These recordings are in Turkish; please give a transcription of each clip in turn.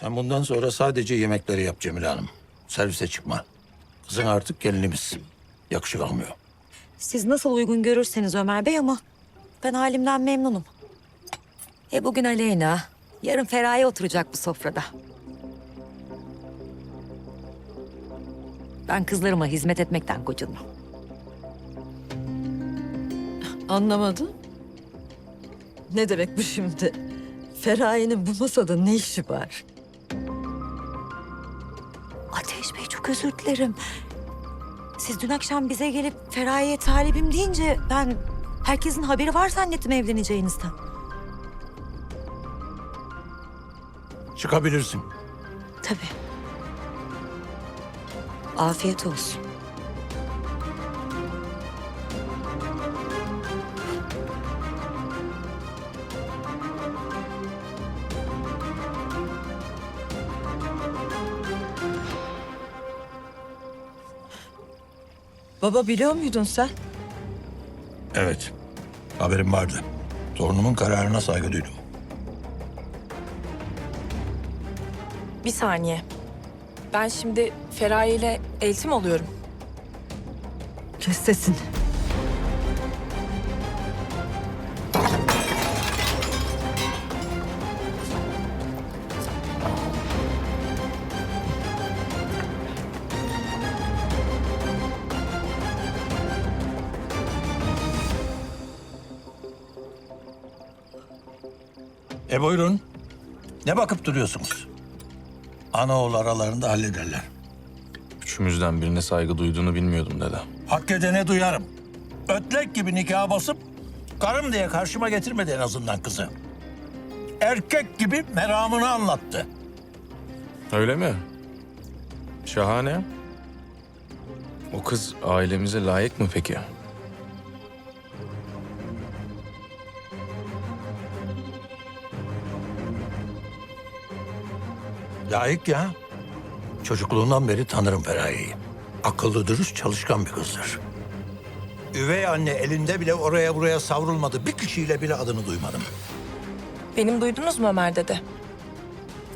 Sen bundan sonra sadece yemekleri yap Cemile Hanım. Servise çıkma. Kızın artık gelinimiz. Yakışık almıyor. Siz nasıl uygun görürseniz Ömer Bey ama ben halimden memnunum. E bugün Aleyna, yarın Feraye oturacak bu sofrada. Ben kızlarıma hizmet etmekten gocunmam. Anlamadım. Ne demek bu şimdi? Feraye'nin bu masada ne işi var? Bey çok özür dilerim. Siz dün akşam bize gelip Feraye'ye talibim deyince ben herkesin haberi var zannettim evleneceğinizden. Çıkabilirsin. Tabii. Afiyet olsun. Baba biliyor muydun sen? Evet. Haberim vardı. Torunumun kararına saygı duydum. Bir saniye. Ben şimdi Feraye ile eltim oluyorum. Kes sesini. E buyurun. Ne bakıp duruyorsunuz? Ana oğul aralarında hallederler. Üçümüzden birine saygı duyduğunu bilmiyordum dede. Hak edene duyarım. Ötlek gibi nikaha basıp karım diye karşıma getirmedi en azından kızı. Erkek gibi meramını anlattı. Öyle mi? Şahane. O kız ailemize layık mı peki? Layık ya. Çocukluğundan beri tanırım Feraye'yi. Akıllı, dürüst, çalışkan bir kızdır. Üvey anne elinde bile oraya buraya savrulmadı. Bir kişiyle bile adını duymadım. Benim duydunuz mu Ömer dede?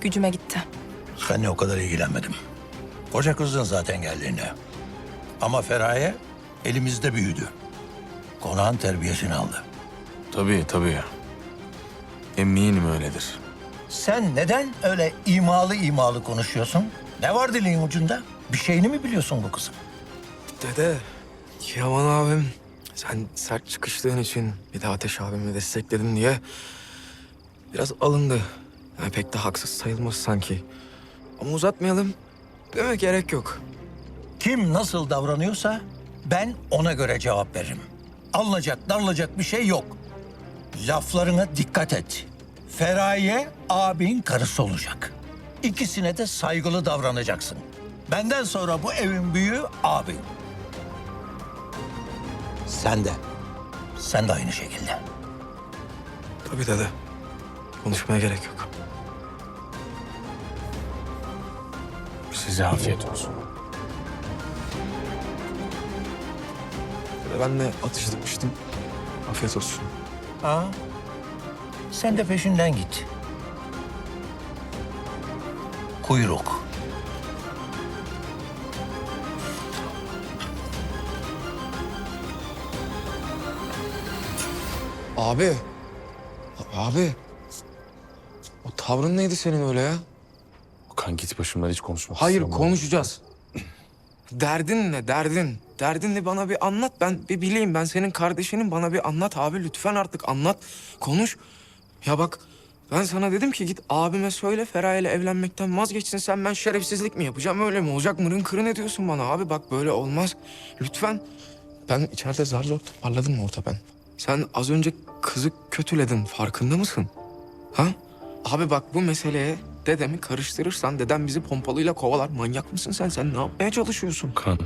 Gücüme gitti. Seninle o kadar ilgilenmedim. Koca kızdın zaten geldiğinde. Ama Feraye elimizde büyüdü. Konağın terbiyesini aldı. Tabii tabii. Eminim öyledir. Sen neden öyle imalı imalı konuşuyorsun? Ne var dilin ucunda? Bir şeyini mi biliyorsun bu kızın? Dede, Yaman abim sen sert çıkıştığın için bir de Ateş abimi destekledin diye biraz alındı. Yani pek de haksız sayılmaz sanki. Ama uzatmayalım. Demek gerek yok. Kim nasıl davranıyorsa ben ona göre cevap veririm. Alınacak, darılacak bir şey yok. Laflarına dikkat et. Feraye abin karısı olacak. İkisine de saygılı davranacaksın. Benden sonra bu evin büyüğü abin. Sen de. Sen de aynı şekilde. Tabii dede. Konuşmaya gerek yok. Size afiyet olsun. Dede ben de atıştırmıştım. Afiyet olsun. Ha? Sen de peşinden git. Kuyruk. Abi. Abi. O tavrın neydi senin öyle ya? Okan git başımdan hiç konuşmak Hayır istemiyorum. konuşacağız. Derdin ne derdin? Derdin ne bana bir anlat ben bir bileyim ben senin kardeşinim bana bir anlat abi lütfen artık anlat konuş. Ya bak ben sana dedim ki git abime söyle Feraye ile evlenmekten vazgeçsin sen ben şerefsizlik mi yapacağım öyle mi olacak mırın kırın ediyorsun bana abi bak böyle olmaz. Lütfen ben içeride zar zor toparladım orta ben? Sen az önce kızı kötüledin farkında mısın? Ha? Abi bak bu meseleye dedemi karıştırırsan dedem bizi pompalıyla kovalar. Manyak mısın sen? Sen ne yapmaya çalışıyorsun? Okan.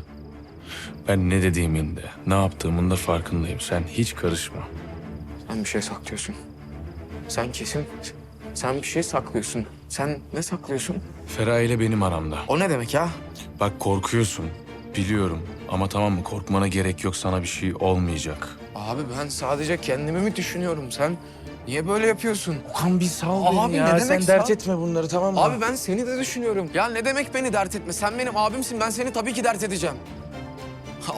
Ben ne dediğimin de, ne yaptığımın da farkındayım. Sen hiç karışma. Sen bir şey saklıyorsun. Sen kesin sen bir şey saklıyorsun. Sen ne saklıyorsun? Feraye ile benim aramda. O ne demek ya? Bak korkuyorsun. Biliyorum. Ama tamam mı? Korkmana gerek yok. Sana bir şey olmayacak. Abi ben sadece kendimi mi düşünüyorum? Sen niye böyle yapıyorsun? Okan bir sal Abi beni ne ya. demek Sen dert etme bunları tamam mı? Abi ben seni de düşünüyorum. Ya ne demek beni dert etme? Sen benim abimsin. Ben seni tabii ki dert edeceğim.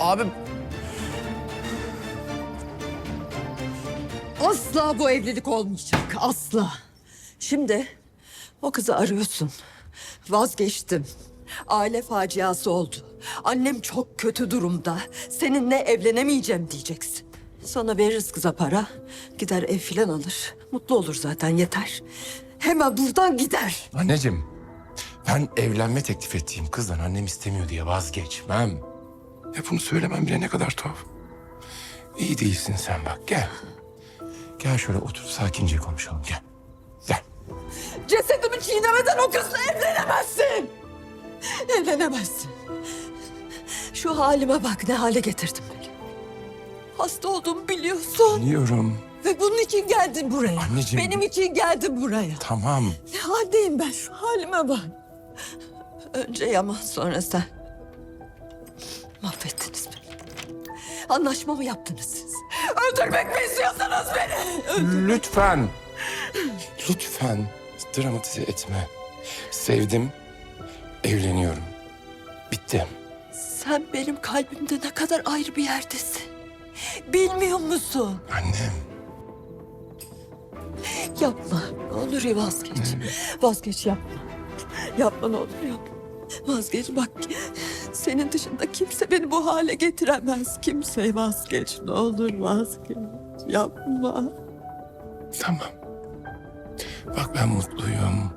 Abi Asla bu evlilik olmayacak. Asla. Şimdi o kızı arıyorsun. Vazgeçtim. Aile faciası oldu. Annem çok kötü durumda. Seninle evlenemeyeceğim diyeceksin. Sana veririz kıza para. Gider ev filan alır. Mutlu olur zaten yeter. Hemen buradan gider. Anneciğim, ben evlenme teklif ettiğim kızdan annem istemiyor diye vazgeçmem. Ya bunu söylemem bile ne kadar tuhaf. İyi değilsin sen bak, gel. Gel şöyle otur, sakince konuşalım, gel. Gel. Cesedimi çiğnemeden o kızla evlenemezsin. Evlenemezsin. Şu halime bak ne hale getirdim beni. Hasta olduğumu biliyorsun. Biliyorum, Ve bunun için geldin buraya. Anneciğim. Benim için geldin buraya. tamam. Ne haldeyim ben şu halime bak. Önce Yaman sonra sen. Mahvettiniz beni. Anlaşma mı yaptınız siz? Öldürmek mi istiyorsunuz beni? Lütfen. Lütfen dramatize etme. Sevdim, evleniyorum. Bitti. Sen benim kalbimde ne kadar ayrı bir yerdesin. Bilmiyor musun? Annem, Yapma. Ne olur ya vazgeç. Vazgeç yapma. Yapma ne olur yapma. Vazgeç bak. Senin dışında kimse beni bu hale getiremez. Kimse vazgeç. Ne olur vazgeç. Yapma. tamam. Bak ben mutluyum.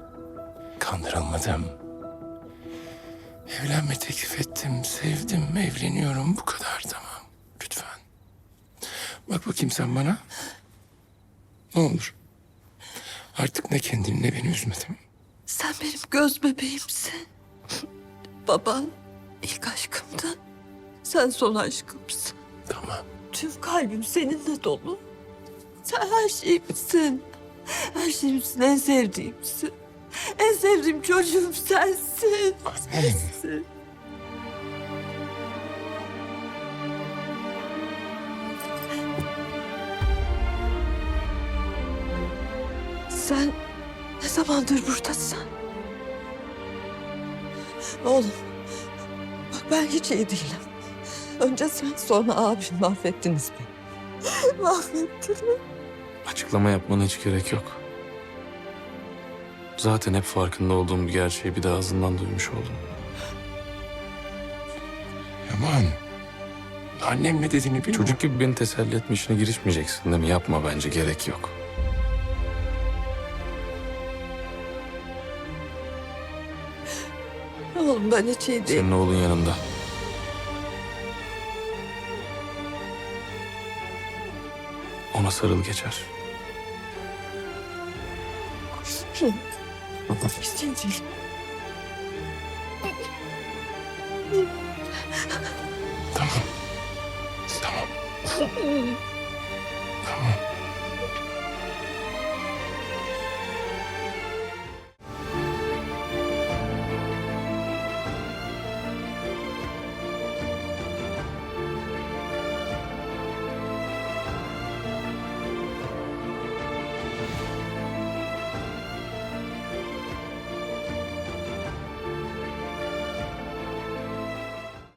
Kandırılmadım. Evlenme teklif ettim, sevdim, evleniyorum. Bu kadar tamam. Lütfen. Bak bakayım sen bana. Ne olur. Artık ne kendini ne beni üzmedim. Sen benim göz bebeğimsin. Baban ilk aşkımdı. Sen son aşkımsın. Tamam. Tüm kalbim seninle dolu. Sen her şeyimsin. Her şeyimsin, en sevdiğimsin. En sevdiğim çocuğum sensin. Sensin. Sen ne zamandır buradasın? Oğlum, ben hiç iyi değilim. Önce sen sonra abin mahvettiniz beni. Mahvettiniz. Açıklama yapmana hiç gerek yok. Zaten hep farkında olduğum bir gerçeği bir de ağzından duymuş oldum. Yaman. Annem ne dediğini biliyor Çocuk gibi beni teselli etme işine girişmeyeceksin değil mi? Yapma bence gerek yok. Oğlum ben hiç iyi değilim. Senin oğlun yanında. Ona sarıl geçer. Hiç iyi. Tamam. Tamam. Tamam.